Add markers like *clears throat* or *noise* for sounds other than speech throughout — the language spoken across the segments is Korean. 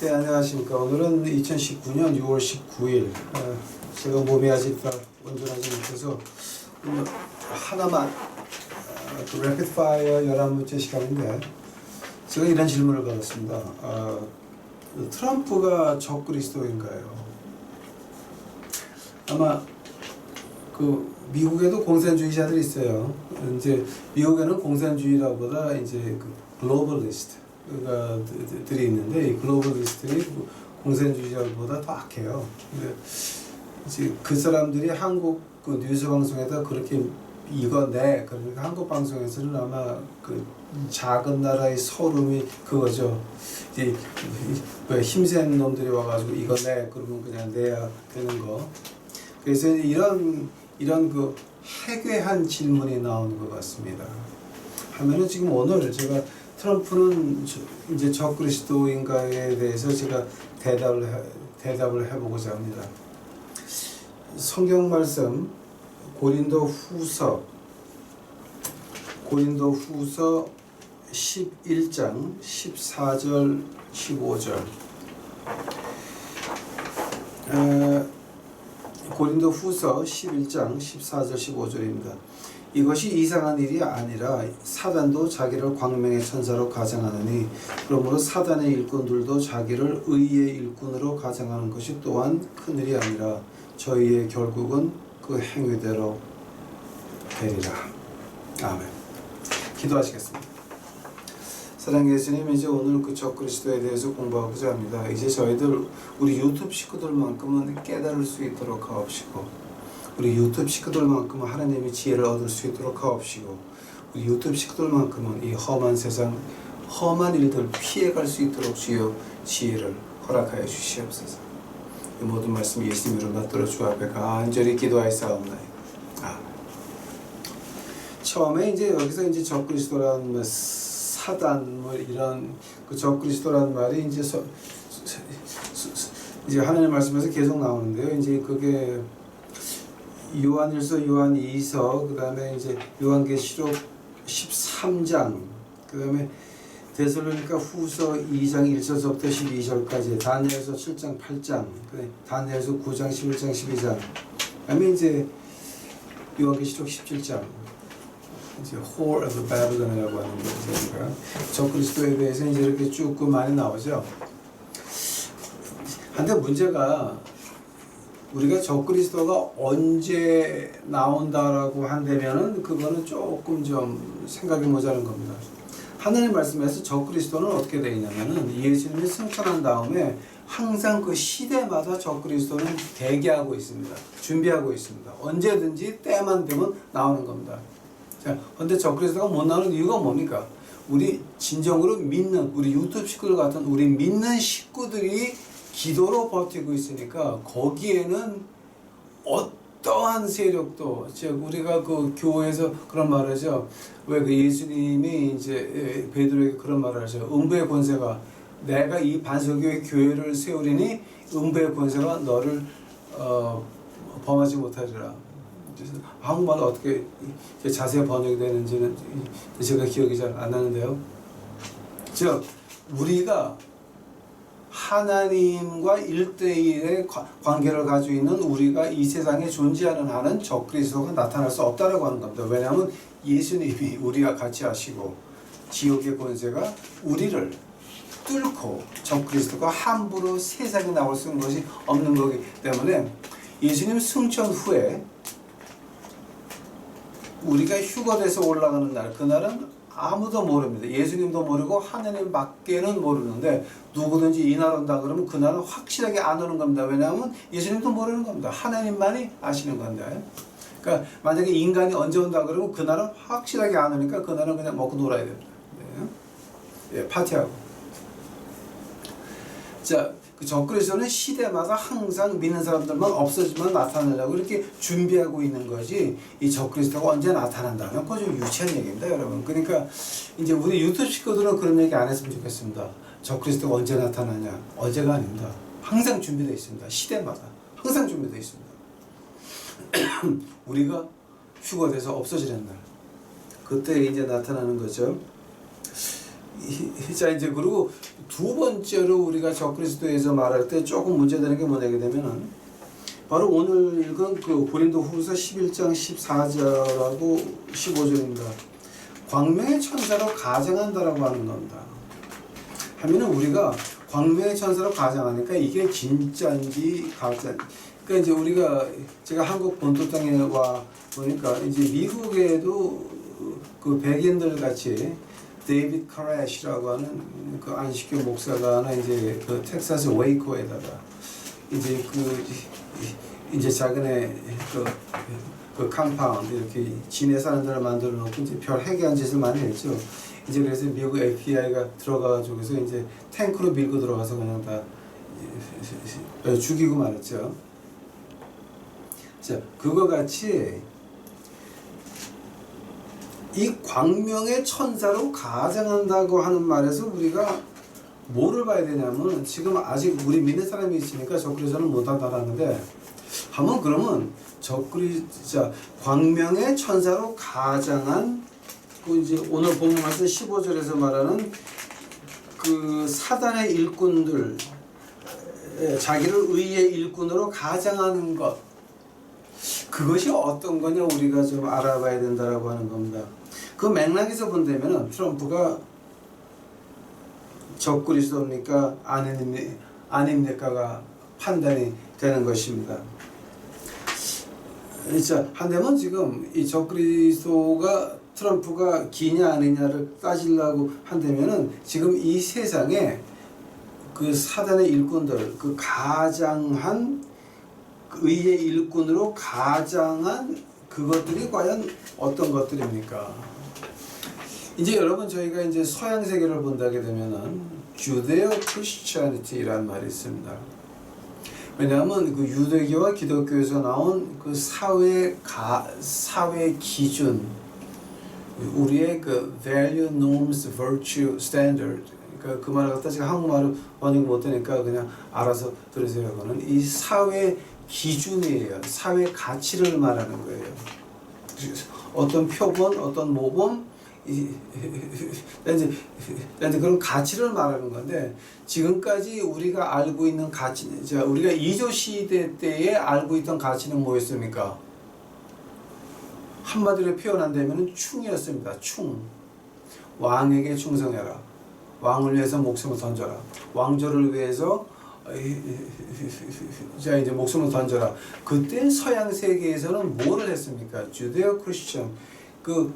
네, 안녕하십니까. 오늘은 2019년 6월 19일. 어, 제가 몸이 아직 다 온전하지 못해서 하나만 어, 그 래피드 파이어 11번째 시간인데 제가 이런 질문을 받았습니다. 어, 트럼프가 적그리스도인가요? 아마 그 미국에도 공산주의자들이 있어요. 이제 미국에는 공산주의라보다 이제 그 글로벌리스트가 들이 있는데 이 글로벌 리스트들이 공산주의자보다 더 악해요. 이제 그 사람들이 한국 그 뉴스 방송에다 그렇게 이거 내 그러니까 한국 방송에서는 아마 그 작은 나라의 서름이 그거죠. 이제 왜 힘센 놈들이 와가지고 이거 내 그러면 그냥 내야 되는 거. 그래서 이런 이런 그 해괴한 질문이 나오는 것 같습니다. 하면은 지금 오늘 제가 트럼프는 저- 이제 적그리스도인가에 대해서 제가 대답을 해, 대답을 해보고자 합니다. 성경 말씀 고린도 후서 고린도 후서 11장 14절 15절 에, 고린도 후서 11장 14절 15절입니다. 이것이 이상한 일이 아니라 사단도 자기를 광명의 천사로 가장하느니 그러므로 사단의 일꾼들도 자기를 의의 일꾼으로 가장하는 것이 또한 큰 일이 아니라 저희의 결국은 그 행위대로 되리라. 아멘. 기도하시겠습니다. 사랑의 예수님 이제 오늘 그 적그리스도에 대해서 공부하고자 합니다. 이제 저희들 우리 유튜브 식구들만큼은 깨달을 수 있도록 하옵시고 우리 유튜브 식구들만큼은 하나님의 지혜를 얻을 수 있도록 하옵시고 우리 유튜브 식구들만큼은 이 험한 세상 험한 일들 피해갈 수 있도록 주여 지혜를 허락하여 주시옵소서. 이 모든 말씀 예수님 이름 받들어 주 앞에 간절히 기도하였사옵나이다. 아멘. 처음에 이제 여기서 이제 적그리스도라는 뭐 사단 뭐 이런 그 적그리스도라는 말이 이제 서- 이제 하나님 말씀에서 계속 나오는데요. 이제 그게 요한일서, 요한 2서, 그 다음에 이제 요한계시록 13장, 그 다음에 데살로니가 후서 2장 1절부터 12절까지, 다니엘서 7장 8장, 그다음에 다니엘서 9장 11장 12장, 그다음에 이제 요한계시록 17장, 이제 Whore of Babylon이라고 하는 거죠. 적그리스도에 대해서 이제 이렇게 쭉그 많이 나오죠. 근데 문제가 우리가 적그리스도가 언제 나온다라고 한다면은 그거는 조금 좀 생각이 모자란 겁니다. 하나님 말씀에서 적그리스도는 어떻게 되어 있냐면은 예수님이 승천한 다음에 항상 그 시대마다 적그리스도는 대기하고 있습니다. 준비하고 있습니다. 언제든지 때만 되면 나오는 겁니다. 자, 근데 적그리스도가 못 나오는 이유가 뭡니까? 우리 진정으로 믿는 우리 유튜브 식구들 같은 우리 믿는 식구들이 기도로 버티고 있으니까 거기에는 어떠한 세력도 즉 우리가 그 교회에서 그런 말을 하죠. 왜 그 예수님이 이제 예, 베드로에게 그런 말을 하죠. 음부의 권세가 내가 이 반석교회 교회를 세우리니 음부의 권세가 너를 어, 범하지 못하리라. 한국말로 어떻게 자세히 번역이 되는지는 제가 기억이 잘 안 나는데요. 즉 우리가 하나님과 일대일의 관계를 가지고 있는 우리가 이 세상에 존재하는 한은 적그리스도가 나타날 수 없다라고 하는 겁니다. 왜냐하면 예수님이 우리와 같이 하시고 지옥의 권세가 우리를 뚫고 적그리스도가 함부로 세상에 나올 수 있는 것이 없는 거기 때문에 예수님 승천 후에 우리가 휴거돼서 올라가는 날 그날은 아무도 모릅니다. 예수님도 모르고 하나님 밖에는 모르는데 누구든지 이날 온다 그러면 그날은 확실하게 안 오는 겁니다. 왜냐하면 예수님도 모르는 겁니다. 하나님만이 아시는 건데. 그러니까 만약에 인간이 언제 온다 그러면 그 날은 확실하게 안 오니까 그 날은 그냥 먹고 놀아야 됩니다. 네. 예, 파티하고. 자, 그 적그리스도는 시대마다 항상 믿는 사람들만 없어지면 나타나려고 이렇게 준비하고 있는 거지. 이 적그리스도가 언제 나타난다면 그거 좀 유치한 얘기입니다 여러분. 그러니까 이제 우리 유튜브 식구들은 그런 얘기 안 했으면 좋겠습니다. 적그리스도가 언제 나타나냐? 어제가 아닙니다. 항상 준비되어 있습니다. 시대마다. 항상 준비되어 있습니다. *clears throat* 우리가 휴거돼서 없어지는 날. 그때 이제 나타나는 거죠. 이- 자 이제 그리고 두 번째로 우리가 적그리스도에서 말할 때 조금 문제되는 게 뭐냐게 되면은 바로 오늘 읽은 그 고린도 후서 11장 14절하고 15절입니다. 광명의 천사로 가정한다라고 하는 겁니다. 하면은 우리가 광명의 천사로 가정하니까 이게 진짜인지 가짜 그러니까 이제 우리가 제가 한국 본토 땅에 와 보니까 이제 미국에도 그 백인들 같이 데이비드 카라시라고 하는 그 안식교 목사가 하나 이제 그 텍사스 웨이코에다가 이제 그 이제 자기네 그, 그 컴파운드 이렇게 진해 사람들을 만들어 놓고 이제 별 해괴한 짓을 많이 했죠. 이제 그래서 미국 FBI가 들어가가지고서 이제 탱크로 밀고 들어가서 그냥 다 죽이고 말았죠. 자, 그거 같이 이 광명의 천사로 가정한다고 하는 말에서 우리가 뭐를 봐야 되냐면 지금 아직 우리 믿는 사람이 있으니까 적그리스도는 못한다라는데 한번 그러면 적그리자 광명의 천사로 가장한 그 이제 오늘 본문 말씀 15절에서 말하는 그 사단의 일꾼들 에, 자기를 의의 일꾼으로 가장하는 것 그것이 어떤 거냐 우리가 좀 알아봐야 된다라고 하는 겁니다. 그 맥락에서 본다면은 트럼프가 적그리스도입니까 아닙니 아닙니까가 판단이 되는 것입니다. 자 한데면 지금 이 적그리스도가 트럼프가 기냐 아니냐를 따지려고 한다면은 지금 이 세상에 그 사단의 일꾼들 그 가장한 그 의의 일꾼으로 가장한 그것들이 과연 어떤 것들입니까? 이제 여러분 저희가 이제 서양 세계를 본다게 되면은 주데오 크리스천리티라는 말이 있습니다. 왜냐하면 그 유대교와 기독교에서 나온 그 사회 가 사회 기준 우리의 그 value, norms, virtue, standard 그러니까 그 말을 갖다 제가 한국말을 번역 못하니까 그냥 알아서 들으세요. 그는 이 사회 기준이에요. 사회 가치를 말하는 거예요. 어떤 표본, 어떤 모범, 이, 이제, 그런 가치를 말하는 건데 지금까지 우리가 알고 있는 가치, 자 우리가 이조 시대 때에 알고 있던 가치는 뭐였습니까? 한마디로 표현한다면 충이었습니다. 충. 왕에게 충성해라. 왕을 위해서 목숨을 던져라. 왕조를 위해서 자 이제 목숨을 던져라. 그때 서양 세계에서는 뭐를 했습니까? 주데오 크리스천 그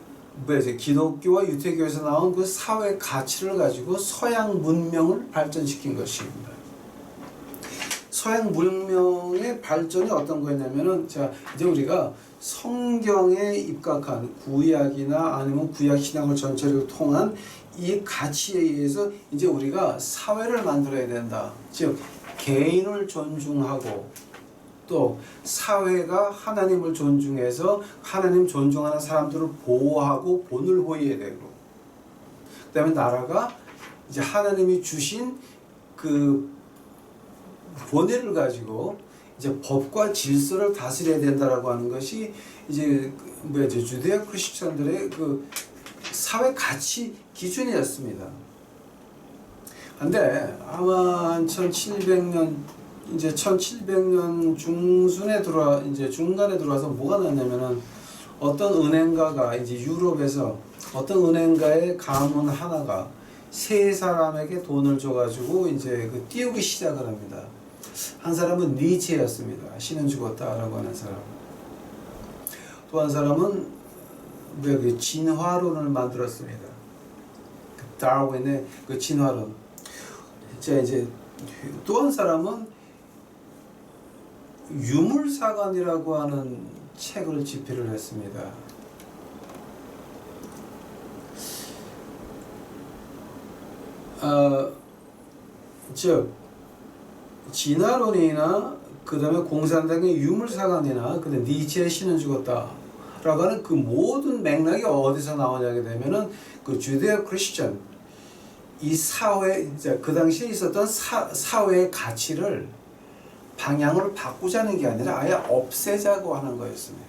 뭐지 기독교와 유태교에서 나온 그 사회 가치를 가지고 서양 문명을 발전시킨 것입니다. 서양 문명의 발전이 어떤 거였냐면은 자 이제 우리가 성경에 입각한 구약이나 아니면 구약 신앙을 전체를 통한 이 가치에 의해서 이제 우리가 사회를 만들어야 된다. 즉 개인을 존중하고 또 사회가 하나님을 존중해서 하나님 존중하는 사람들을 보호하고 본을 보여야 되고 그다음에 나라가 이제 하나님이 주신 그 본의를 가지고 이제 법과 질서를 다스려야 된다라고 하는 것이 이제 그 뭐야죠 주대학 크리스천들의 그 사회 가치 기준이었습니다. 근데 아마 1700년 이제 1700년 중순에 들어와 이제 중간에 들어와서 뭐가 났냐면은 어떤 은행가가 이제 유럽에서 어떤 은행가의 가문 하나가 세 사람에게 돈을 줘가지고 이제 그 띄우기 시작을 합니다. 한 사람은 니체였습니다. 신은 죽었다라고 하는 사람. 또 한 사람은 뭐그 진화론을 만들었습니다. 그 다윈의 그 진화론. 자 이제 또 한 사람은 유물사관이라고 하는 책을 집필을 했습니다. 어, 즉 진화론이나 그 다음에 공산당의 유물사관이나 그 다음에 니체의 신은 죽었다 라고 하는 그 모든 맥락이 어디서 나오냐게 되면은 그 주데오 크리스천 이 사회 이제 그 당시에 있었던 사, 사회의 가치를 방향을 바꾸자는 게 아니라 아예 없애자고 하는 거였습니다.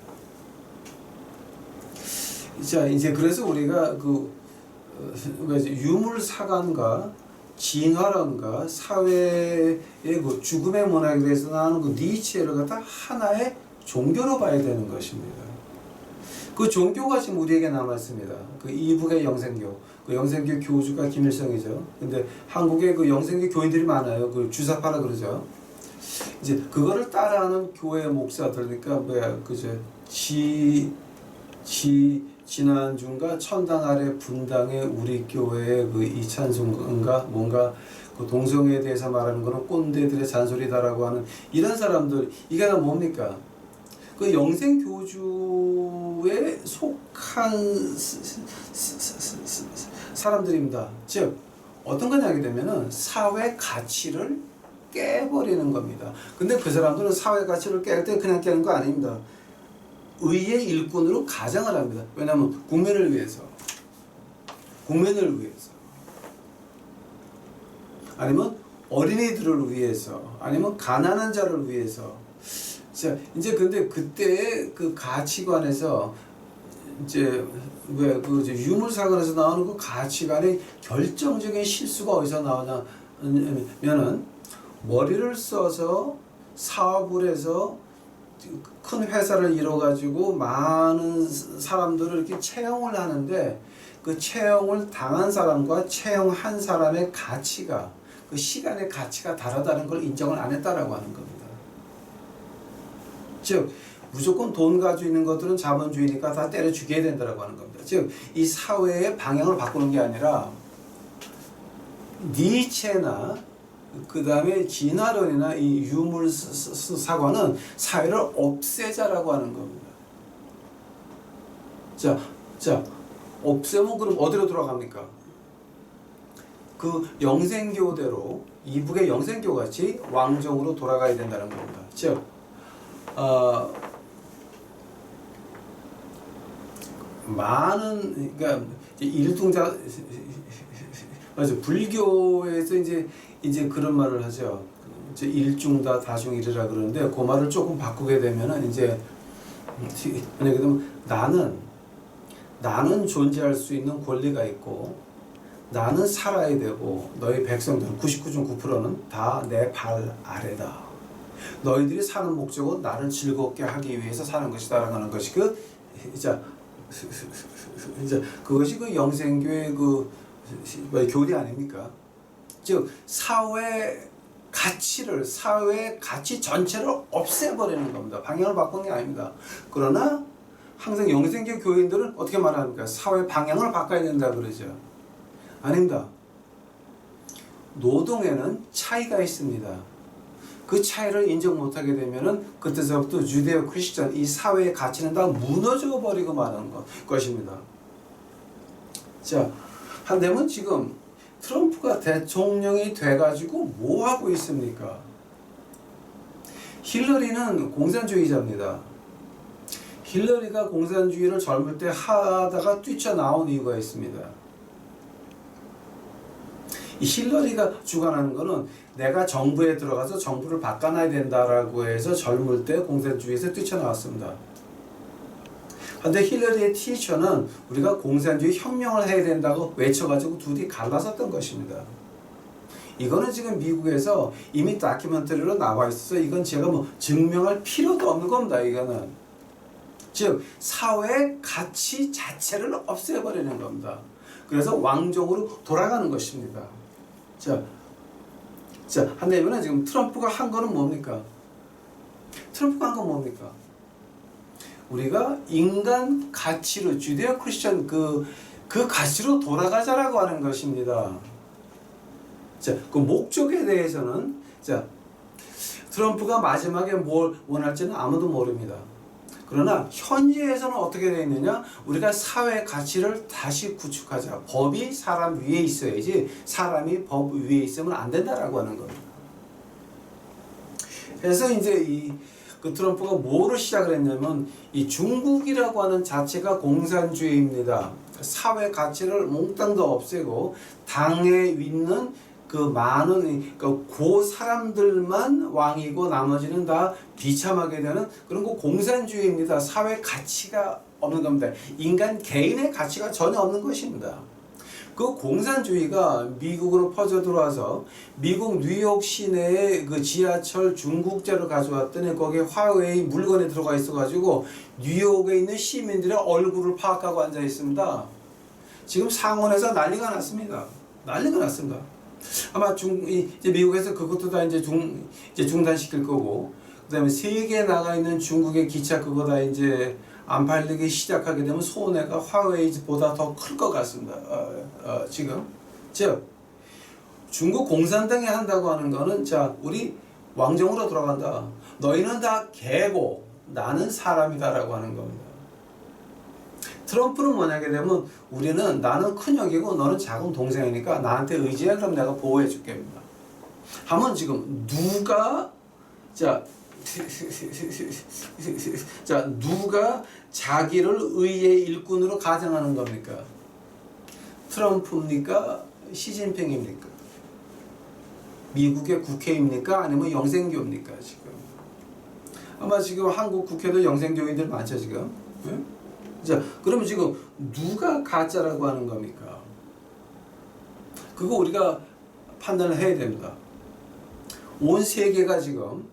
자 이제 그래서 우리가 그 어, 유물사관과 진화론과 사회의 그 죽음의 문학에 대해서 나오는 그 니체를 갖다 하나의 종교로 봐야 되는 것입니다. 그 종교가 지금 우리에게 남았습니다. 그 이북의 영생교, 그 영생교 교주가 김일성이죠. 근데 한국에 그 영생교 교인들이 많아요. 그 주사파라 그러죠. 이제 그거를 따라하는 교회 목사들, 그러니까 뭐야, 그저 지, 지, 지난주인가 천당 아래 분당의 우리 교회의 그 이찬송인가 뭔가 그 동성애에 대해서 말하는 거는 꼰대들의 잔소리다라고 하는 이런 사람들 이게 다 뭡니까? 그 영생 교주에 속한 사람들입니다. 즉 어떤 거냐게 되면은 사회 가치를 깨버리는 겁니다. 근데 그 사람들은 사회 가치를 깰 때 그냥 깨는 거 아닙니다. 의의 일꾼으로 가장을 합니다. 왜냐하면 국민을 위해서, 국민을 위해서, 아니면 어린이들을 위해서, 아니면 가난한 자를 위해서. 자, 이제 근데 그때의 그 가치관에서 이제 왜그 유물사관에서 나오는 그 가치관의 결정적인 실수가 어디서 나오냐면은 머리를 써서 사업을 해서 큰 회사를 이뤄가지고 많은 사람들을 이렇게 채용을 하는데 그 채용을 당한 사람과 채용한 사람의 가치가 그 시간의 가치가 다르다는 걸 인정을 안 했다라고 하는 겁니다. 즉 무조건 돈 가지고 있는 것들은 자본주의니까 다 때려 죽여야 된다라고 하는 겁니다. 즉 이 사회의 방향을 바꾸는 게 아니라 니체나 그 다음에 진화론이나 이 유물 사관은 사회를 없애자라고 하는 겁니다. 자, 자, 없애면 그럼 어디로 돌아갑니까? 그 영생교대로 이북의 영생교 같이 왕정으로 돌아가야 된다는 겁니다. 즉, 어, 많은 그러니까 일동자 맞아 불교에서 이제 이제 그런 말을 하죠. 이제 일중다 다중일이라 그러는데 그 말을 조금 바꾸게 되면은 이제 만약에 되면 나는 나는 존재할 수 있는 권리가 있고 나는 살아야 되고 너희 백성들은 99.9%는 다 내 발 아래다. 너희들이 사는 목적은 나를 즐겁게 하기 위해서 사는 것이다라고 하는 것이 그 이제 *laughs* 이제 그것이 그 영생교의 그 뭐, 교리 아닙니까? 즉 사회 가치를 사회 가치 전체를 없애버리는 겁니다. 방향을 바꾸는 게 아닙니다. 그러나 항상 영생교 교인들은 어떻게 말합니까? 사회 방향을 바꿔야 된다 그러죠. 아닙니다. 노동에는 차이가 있습니다. 그 차이를 인정 못하게 되면은 그때서부터 유대어 크리스천 이 사회의 가치는 다 무너져 버리고 마는 것, 것입니다. 자, 한데면 지금 트럼프가 대통령이 돼가지고 뭐 하고 있습니까? 힐러리는 공산주의자입니다. 힐러리가 공산주의를 젊을 때 하다가 뛰쳐나온 이유가 있습니다. 이 힐러리가 주관하는 거는 내가 정부에 들어가서 정부를 바꿔놔야 된다라고 해서 젊을 때 공산주의에서 뛰쳐나왔습니다. 근데 힐러리의 티처는 우리가 공산주의 혁명을 해야 된다고 외쳐가지고 둘이 갈라섰던 것입니다. 이거는 지금 미국에서 이미 다큐멘터리로 나와 있어서 이건 제가 뭐 증명할 필요도 없는 겁니다. 이거는 즉 사회의 가치 자체를 없애버리는 겁니다. 그래서 왕정으로 돌아가는 것입니다. 자, 자 한다면은 지금 트럼프가 한 거는 뭡니까? 트럼프가 한 건 뭡니까? 우리가 인간 가치로 주데오 크리스천 그, 그 가치로 돌아가자라고 하는 것입니다. 자, 그 목적에 대해서는 자, 트럼프가 마지막에 뭘 원할지는 아무도 모릅니다. 그러나 현재에서는 어떻게 되어 있느냐? 우리가 사회 가치를 다시 구축하자. 법이 사람 위에 있어야지 사람이 법 위에 있으면 안 된다라고 하는 겁니다. 그래서 이제 이 그 트럼프가 뭐로 시작을 했냐면 이 중국이라고 하는 자체가 공산주의입니다. 사회 가치를 몽땅 다 없애고 당에 있는 그 많은 그고 사람들만 왕이고 나머지는 다 비참하게 되는 그런 거 공산주의입니다. 사회 가치가 없는 겁니다. 인간 개인의 가치가 전혀 없는 것입니다. 그 공산주의가 미국으로 퍼져 들어와서 미국 뉴욕 시내에 그 지하철 중국제를 가져왔더니 거기에 화웨이 물건이 들어가 있어가지고 뉴욕에 있는 시민들의 얼굴을 파악하고 앉아 있습니다. 지금 상원에서 난리가 났습니다. 난리가 났습니다. 아마 중 이- 이제 미국에서 그것도 다 이제 중 이제 중단시킬 거고 그다음에 세계에 나가 있는 중국의 기차 그거 다 이제 안 팔리기 시작하게 되면 손해가 화웨이보다 더 클 것 같습니다. 어, 어, 지금 즉 중국 공산당이 한다고 하는 거는 자 우리 왕정으로 돌아간다. 너희는 다 개고 나는 사람이다라고 하는 겁니다. 트럼프는 뭐냐게 되면 우리는 나는 큰 형이고 너는 작은 동생이니까 나한테 의지해 그럼 내가 보호해 줄게입니다. 하면 지금 누가 자, *laughs* 자 누가 자기를 의의 일꾼으로 가정하는 겁니까? 트럼프입니까? 시진핑입니까? 미국의 국회입니까? 아니면 영생교입니까 지금? 아마 지금 한국 국회도 영생교인들 많죠 지금. 예? 자, 그러면 지금 누가 가짜라고 하는 겁니까? 그거 우리가 판단을 해야 됩니다. 온 세계가 지금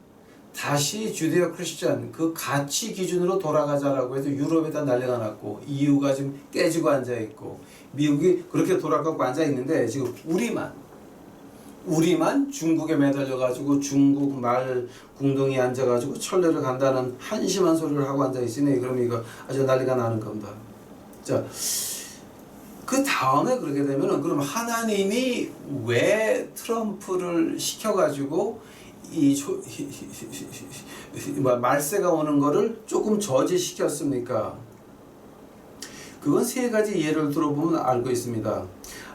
다시 주데오 크리스천 그 가치 기준으로 돌아가자라고 해서 유럽에다 난리가 났고 EU가 지금 깨지고 앉아 있고 미국이 그렇게 돌아가고 앉아 있는데 지금 우리만 우리만 중국에 매달려 가지고 중국 말 궁둥이 앉아 가지고 천례를 간다는 한심한 소리를 하고 앉아 있으니 그럼 이거 아주 난리가 나는 겁니다. 자, 그 다음에 그렇게 되면은 그럼 하나님이 왜 트럼프를 시켜 가지고 이 조- 뭐 말세가 오는 거를 조금 저지시켰습니까? 그건 세 가지 예를 들어보면 알고 있습니다.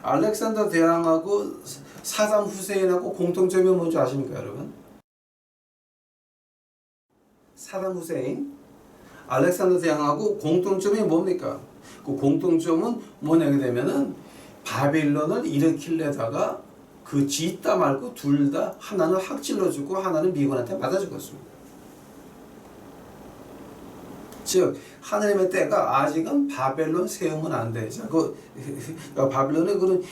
알렉산더 대왕하고 사담 후세인하고 공통점이 뭔지 아십니까, 여러분? 사담 후세인, 알렉산더 대왕하고 공통점이 뭡니까? 그 공통점은 뭐냐게 되면은 바빌론을 일으키려다가 그 짓다 말고 둘 다 하나는 확질러 주고 하나는 미군한테 맞아 죽었습니다. 즉 하나님의 때가 아직은 바벨론 세우면 안 돼. 자, 그 바벨론의 그런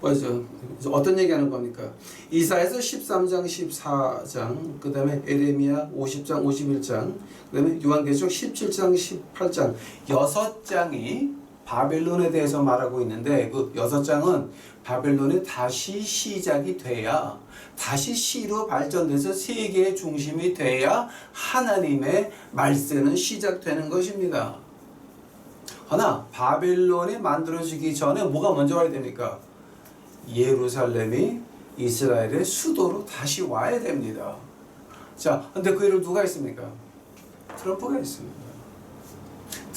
뭐죠? 어떤 얘기하는 겁니까? 이사에서 13장, 14장, 그다음에 에레미야 50장, 51장, 그다음에 요한계시록 17장, 18장 여섯 장이 바벨론에 대해서 말하고 있는데 그 여섯 장은 바벨론이 다시 시작이 돼야 다시 시로 발전돼서 세계의 중심이 돼야 하나님의 말세는 시작되는 것입니다. 하나 바벨론이 만들어지기 전에 뭐가 먼저 와야 됩니까? 예루살렘이 이스라엘의 수도로 다시 와야 됩니다. 자, 근데 그 일을 누가 했습니까? 트럼프가 했습니다.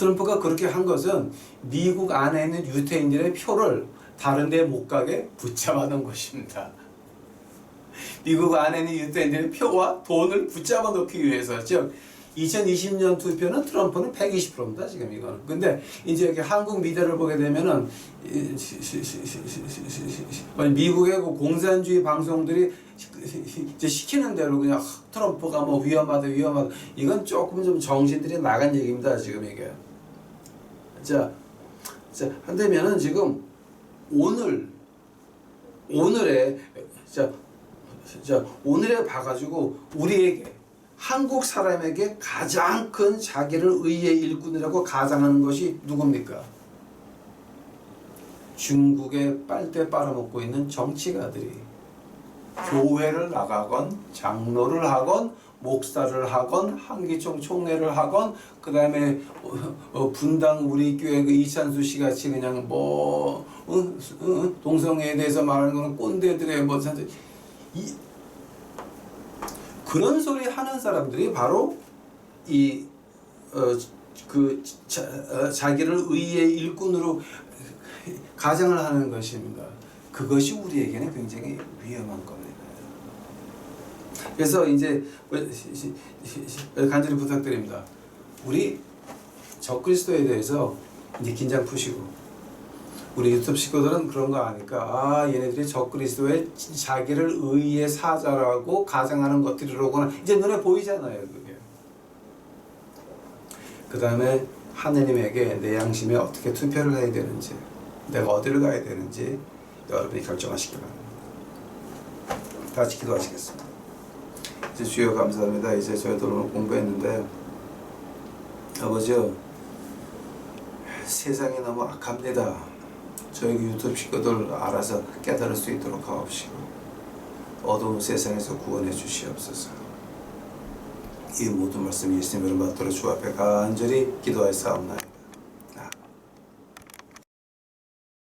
트럼프가 그렇게 한 것은 미국 안에 있는 유태인들의 표를 다른 데 못 가게 붙잡아 놓은 것입니다. 미국 안에 있는 유태인들의 표와 돈을 붙잡아 놓기 위해서 즉 2020년 투표는 트럼프는 120%입니다 지금 이거는 근데 이제 이렇게 한국 미디어를 보게 되면은 미국의 공산주의 방송들이 이제 시키는 대로 그냥 트럼프가 뭐 위험하다 위험하다 이건 조금 좀 정신들이 나간 얘기입니다 지금 이게 자, 자 한다면은 지금 오늘 오늘의 자, 자 오늘에 봐가지고 우리에게 한국 사람에게 가장 큰 자기를 의의 일꾼이라고 가장하는 것이 누굽니까? 중국의 빨대 빨아먹고 있는 정치가들이 교회를 나가건 장로를 하건 목사를 하건 한기총 총회를 하건 그 다음에 어, 분당 우리 교회 그 이찬수 씨 같이 그냥 뭐 어, 어, 동성애에 대해서 말하는 거는 꼰대들의 뭐 이 그런 소리 하는 사람들이 바로 이 어그 자기를 의의 일꾼으로 가정을 하는 것입니다. 그것이 우리에게는 굉장히 위험한 겁니다. 그래서 이제 간절히 부탁드립니다. 우리 적그리스도에 대해서 이제 긴장 푸시고 우리 유튜브 식구들은 그런 거 아니까 아 얘네들이 적그리스도의 자기를 의의 사자라고 가정하는 것들이로구나 이제 눈에 보이잖아요 그게 그 다음에 하느님에게 내 양심에 어떻게 투표를 해야 되는지 내가 어디를 가야 되는지 여러분이 결정하시기 바랍니다. 다 같이 기도하시겠습니다. 이제 주여 감사합니다. 이제 저희들 오늘 공부했는데 아버지요 세상이 너무 악합니다. 저희 유튜브 식구들 알아서 깨달을 수 있도록 하옵시고 어두운 세상에서 구원해 주시옵소서. 이 모든 말씀 예수님을 받들어 주 앞에 간절히 기도하여 싸움나요.